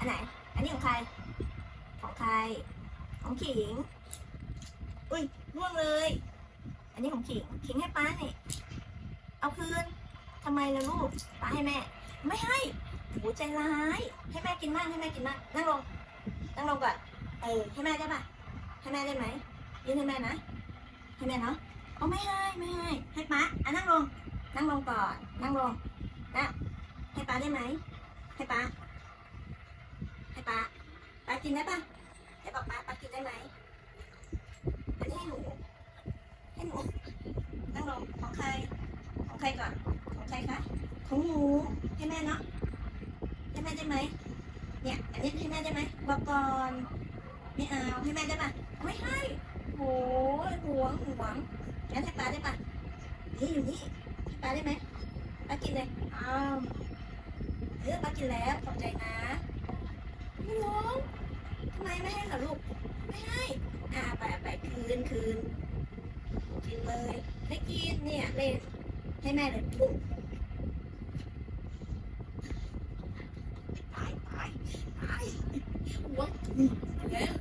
อันไหน อันนี้ของใคร ของใคร ของขิง อุ้ยร่วงเลย อันนี้ของขิง ขิงให้ป้าเนี่ยเอาคืนทำไมล่ะลูกป้าให้แม่ ไม่ให้โหใจร้าย ให้แม่กินบ้างให้แม่กินบ้างนั่งลง นั่งลงก่อน เออ ให้แม่ได้ปะให้แม่ได้ไหมยื่นให้แม่นะ ให้แม่เนาะเอาไม่ให้ไม่ให้ ให้ป้าอะนั่งลง นั่งลงก่อน นั่งลงนะให้ป้าได้ไหมให้ป้า ป้าป้ากินได้ปะเดี๋ยวบอกป้าป้ากินได้ไหมอันนี้ให้หนูให้หนูนั่งลงของใคร ของใครก่อน ของใครคะ ของหนูให้แม่เนาะให้แม่ได้ไหมเนี่ย อันนี้ให้แม่ได้ไหมบอกก่อนไม่เอาให้แม่ได้ปะไม่ให้โอ้ยหวงหวงงั้นให้ป้าได้ปะนี่อยู่นี่ป้าได้ไหมป้ากินเลยอ้าวเออป้ากินแล้วขอบใจนะไม่หวงทำไมไม่ให้เหรอลูก ไม่ให้ อ่าไปไป คืนคืนกินเลยไม่กินเนี่ยเล่นให้แม่เลยปุ๊บตายตายตายหัวแล้ว